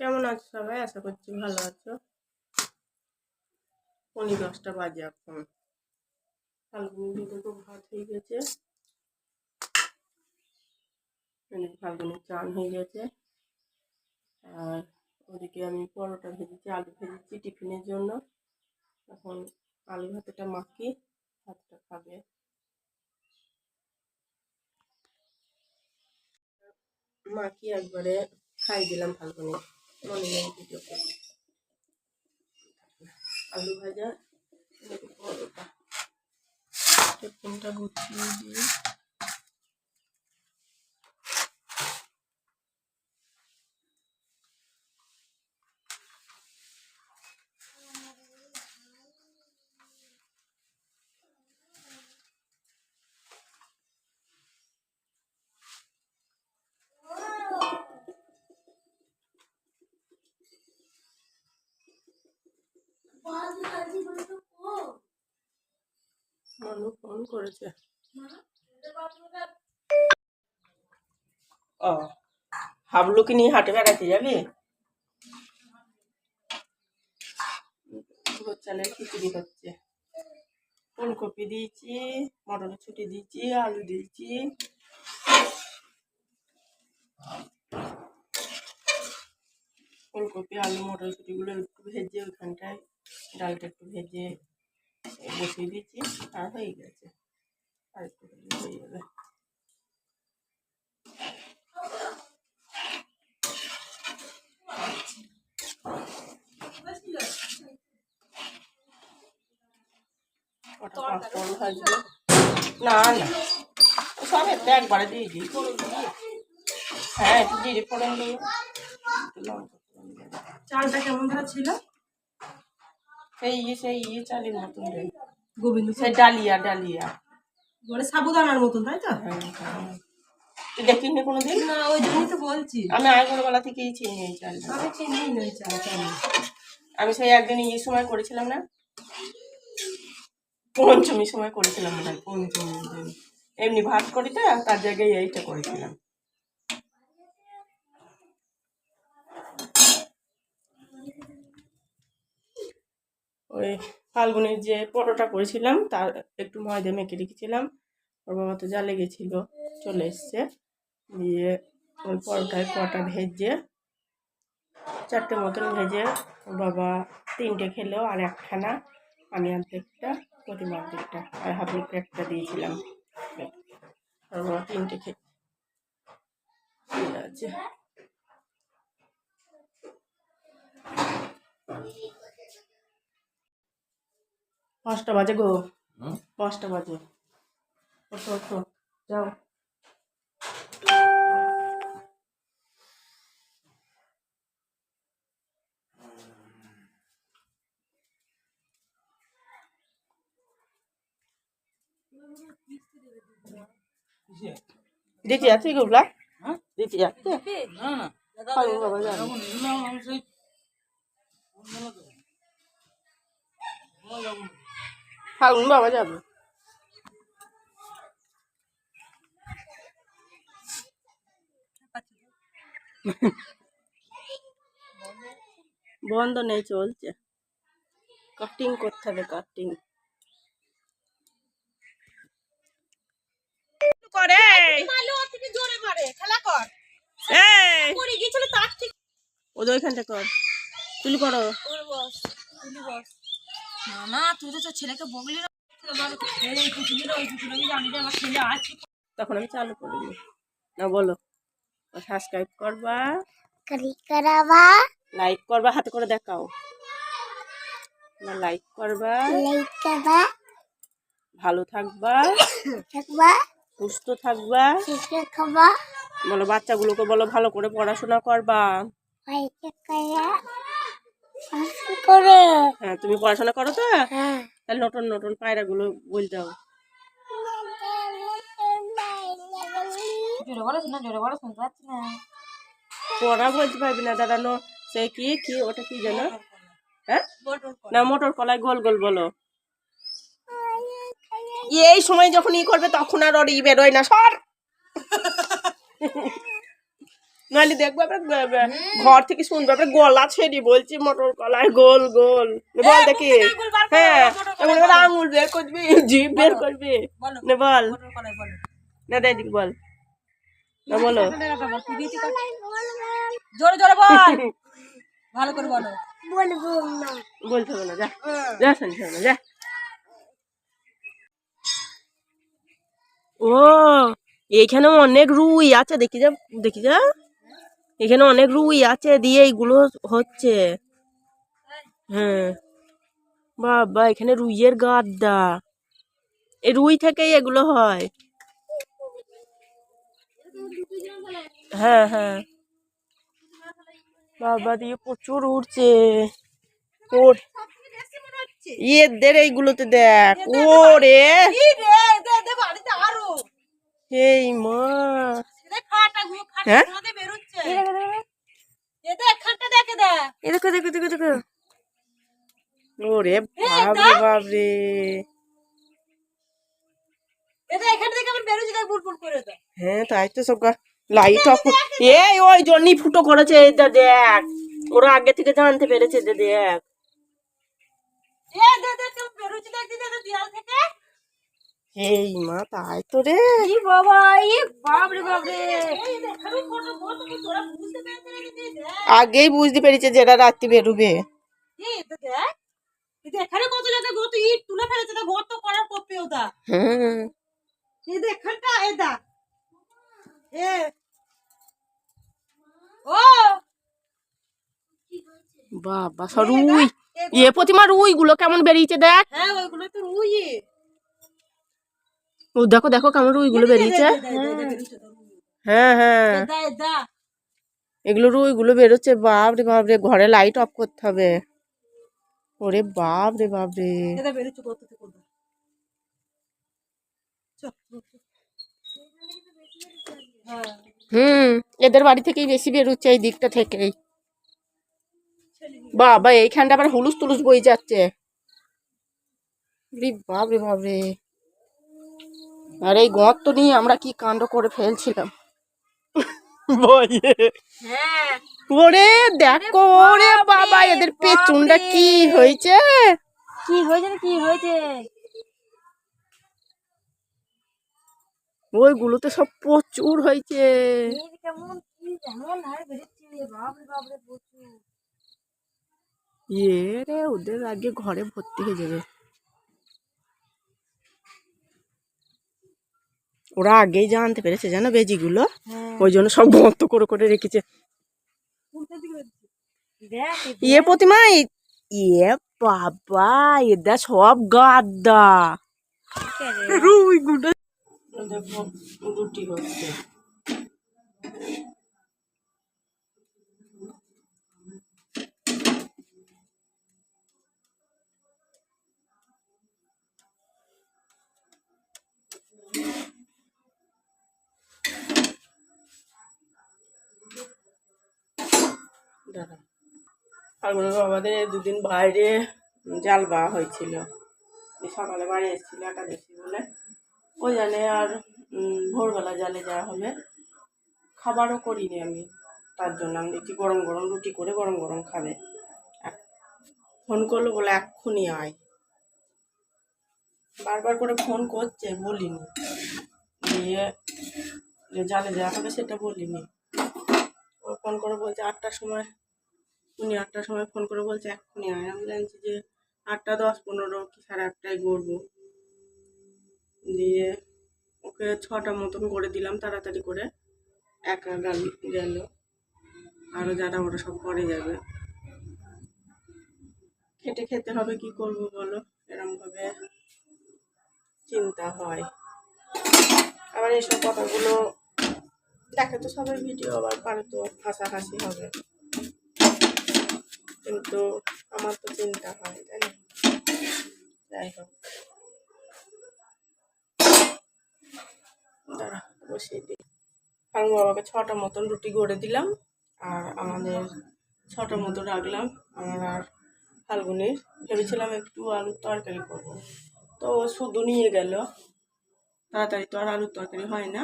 কেমন আছো সবাই? আশা করছি ভালো আছো। পনেরো দশটা বাজে এখন। ফাল্গুনি তো ভাত হয়ে গেছে। এদিকে ফাল্গুনি চান হয়ে গেছে। আর ওদিকে আমি পরোটা ভেজেছি, আলু ভেজেছি টিফিনের জন্য। এখন আলু ভাতেটা মাখি, ভাতটা খাবে। মাখি একবারে খাই দিলাম ফাল্গুনি। মনে নেই ভিডিও করতে আলু ভাজা পরোটা টিফিনটা গুছিয়ে দিই মানু ফোন করেছে। ও, হাবলুকে নিয়ে হাটে বেড়াতে যাবি? চালের খিচুড়ি হচ্ছে। ফুলকপি দিয়েছি মটরশুঁটি দিয়েছি, আলু দিয়েছি। ফুলকপি, আলু মটরশুঁটিগুলো একটু ভেজে ওইখানটায়, ডালটা একটু ভেজে বসিয়ে দিয়েছি আর হয়ে গেছে। আর একটু হয়ে যাবে না না। সব একটা একবারে দিয়ে দিই। হ্যাঁ একটু জিরে ফোড়ন দিই। চালটা কেমন ধরা ছিল? সেই ইয়ে সেই ইয়ে চালের মতন রে। গোবিন্দ সেই ডালিয়া ডালিয়া। মানে সাবুদানার মতন তাই তো? হ্যাঁ হ্যাঁ। তুই দেখিনি কোনোদিন? না ওই জন্যই তো বলছি। আমি আগরবেলা থেকেই চিনি এই আমি চিনি চাল চাল। আমি সেই একদিন ইয়ে সময় করেছিলাম না? পঞ্চমী সময় করেছিলাম মনে হয় পঞ্চমী দিন। এমনি ভাত করি তো তার জায়গায় এইটা করেছিলাম। ওই ফাল্গুনের যে পরোটা করেছিলাম, তার একটু ময়দা মেখে রেখেছিলাম। ওর বাবা তো যা লেগেছিল চলে এসছে। দিয়ে ওই পরোটায় কটা ভেজে, চারটে মতন ভেজে ওর বাবা তিনটে খেলো, আর একখানা আমি অর্ধেকটা প্রতিমা অর্ধেকটা আর হাবলুকে একটা দিয়েছিলাম। ওর বাবা তিনটে খেয়ে আছে। পাঁচটা বাজে গো। পাঁচটা বাজে। ওঠো ওঠো যাও। দিতে যাচ্ছে গুবলা। দিতে যাচ্ছে ফাল্গুন বাবা যাবে ফাল্গুন বাবা যাবে। বন্ধ নেই চলছে। কাটিং করতে হবে কাটিং করে। এই। ওদের ওইখানটা কর। তুলি করো। না তুই তো তোর ছেলেকে বগলি তখন আমি চালু করে দিই। না বলো। সাবস্ক্রাইব করবা। করাবা। লাইক করবা হাতে করে দেখাও। না লাইক করবা। লাইক করবা। ভালো থাকবা। থাকবা। সুস্থ থাকবা। সুস্থ খাবা বলো বাচ্চাগুলোকে বলো ভালো করে পড়াশোনা করবা। করা। হ্যাঁ তুমি পড়াশোনা করো তো? হ্যাঁ। তাহলে নতুন নতুন হবে জোরে বলো না। পড়া বলতে পারবি না দাদা নো সে কি কি ওটা কি যেন? হ্যাঁ? না মোটর কলাই গোল গোল বলো। এই সময় যখন ই করবে তখন আর ওর ই বেরোয় না সর! নাহলে দেখব গ- ঘর থেকে শুনবে গলা ছেড়ি বলছি মটর কলায় গোল গোল। বল দেখি। হ্যাঁ আঙুল বের করবি জিভ বের করবি। বলো না বল। না দেখ বল। না বলো। জোরে জোরে বল। ভালো করে বলো। বলতে হবে না যা। যা শুনতে না যা। ও এখানে অনেক রুই আছে দেখি যা দেখি যা। এখানে অনেক রুই আছে দিয়ে এইগুলো হচ্ছে। হ্যাঁ। বাবা এখানে রুইয়ের গাদ্দা। এই রুই থেকেই এগুলো হয়। হ্যাঁ হ্যাঁ। বাবা দিয়ে প্রচুর উঠছে এদের এইগুলোতে দেখ। ওরে! এই মা। হ্যাঁ? এ দেখ দেখে দেখো। দেখো দেখো দেখো ওরে বাবরে বাবরে এটা হ্যাঁ তাই তো সব লাইট অফ এই ওই জন্যই ফুটো করেছে এটা দেখ। ওরা আগে থেকে জানতে পেরেছে যে দেখ। এই মা তাই তো রে। বাবা ই বাপ রে বাপ রে এই দেখ আমি ফটো ফটো তোরা বুঝতে পেরেছিস না দিদি দেখ আগেই বুঝতে পেরেছে যে এরা রাত্রি বেরোবে। এই তো দেখ এই এখানে কত জায়গা গত ইট তুলে ফেলেছে গর্ত করার কপি ওটা। হ্যাঁ এই এ এ। ও। বাবা রুই ইয়ে প্রতিমা রুই গুলো কেমন বেরিয়েছে দেখ। হ্যাঁ ওইগুলো তো রুই ও দেখো দেখো কেমন রুই গুলো বেরিয়েছে। হ্যাঁ হ্যাঁ। এগুলো রুই গুলো বেরোচ্ছে বাপ রে বাপ রে ঘরে লাইট অফ করতে হবে। ওরে বাপ রে বাপ রে হুম এদের বাড়ি থেকেই বেশি বেরোচ্ছে এই দিকটা থেকেই। বাবা এইখানটা আবার হুলুস তুলুস বই যাচ্ছে। রে বাপ রে বাপ রে আর এই গর্ত নিয়ে আমরা কি কাণ্ড করে ফেলছিলাম। হ্যাঁ। ওরে দেখো ওরে বাবা এদের পেছনটা কি হয়েছে? কি হয়েছে কি হয়েছে? ওইগুলোতে সব প্রচুর হয়েছে। ইয়ে রে ওদের আগে ঘরে ভর্তি হয়ে যাবে। ওরা আগেই জানতে পেরেছে জানো বেজিগুলো হ্যাঁ। ওই জন্য সব গর্ত করে করে রেখেছে। ইয়ে প্রতিমা ইয়ে বাবা এদা সব গাদ্দা। দেখে রে। দেখো রুটি হচ্ছে ফাল্গুনের বাবাদের দুদিন বাইরে জাল বাওয়া হয়েছিল। সকালে বাড়ি এসেছিল একাদশী বলে। ওই জানে আর ভোরবেলা জালে যাওয়া হবে খাবারও করিনি আমি। তার জন্য আমি দেখছি গরম গরম রুটি করে গরম গরম খাবে। ফোন করল, বলে এক্ষুনি আয়। বারবার করে ফোন করছে, বলিনি। দিয়ে জালে যাওয়া হবে সেটা বলিনি। ফোন করে বলছে আটটার সময় উনি আটটার সময় ফোন করে বলছে, এক্ষুনি আয়। আমি জানছি যে আটটা দশ পনেরো কি সাড়ে আটটায় গড়বো দিয়ে ওকে ছটা মতন করে দিলাম তাড়াতাড়ি করে। একা গেল গেল। আরও যারা ওরা সব পরে যাবে। খেটে খেতে হবে, কি করব বলো? এরমভাবে চিন্তা হয়। আবার এইসব কথাগুলো, দেখে তো সবাই ভিডিও, আবার পারে তো হাসাহাসি হবে। কিন্তু আমার তো চিন্তা হয়, তাই না? যাই হোক। দাঁড়া, বসিয়ে দিই। ফার্মু বাবাকে ছটা মতন রুটি গড়ে দিলাম, আর আমাদের ছটা মতো রাখলাম। আমার আর ফাল্গুনির, ভেবেছিলাম একটু আলুর তরকারি করব। তো শুধু নিয়ে গেল। তাড়াতাড়ি তো আর আলুর তরকারি হয় না।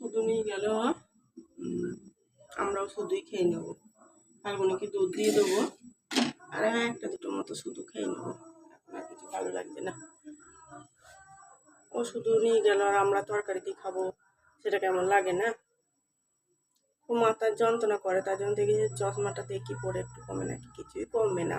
শুধু নিয়ে গেল। আমরাও শুধুই খেয়ে নেব। ফাল্গুনিকে দুধ দিয়ে দেবো? আর আমি একটা দুটো মতো শুধু খেয়ে নেব। এখন আর কিছু ভালো লাগছে না। ও শুধু নিয়ে গেল, আর আমরা তরকারি দিয়ে খাব? সেটা কেমন লাগে না? ও মাথার যন্ত্রণা করে, তার জন্য দেখি চশমাটা দেখি পরে একটু কমে নাকি? কিছুই কমবে না।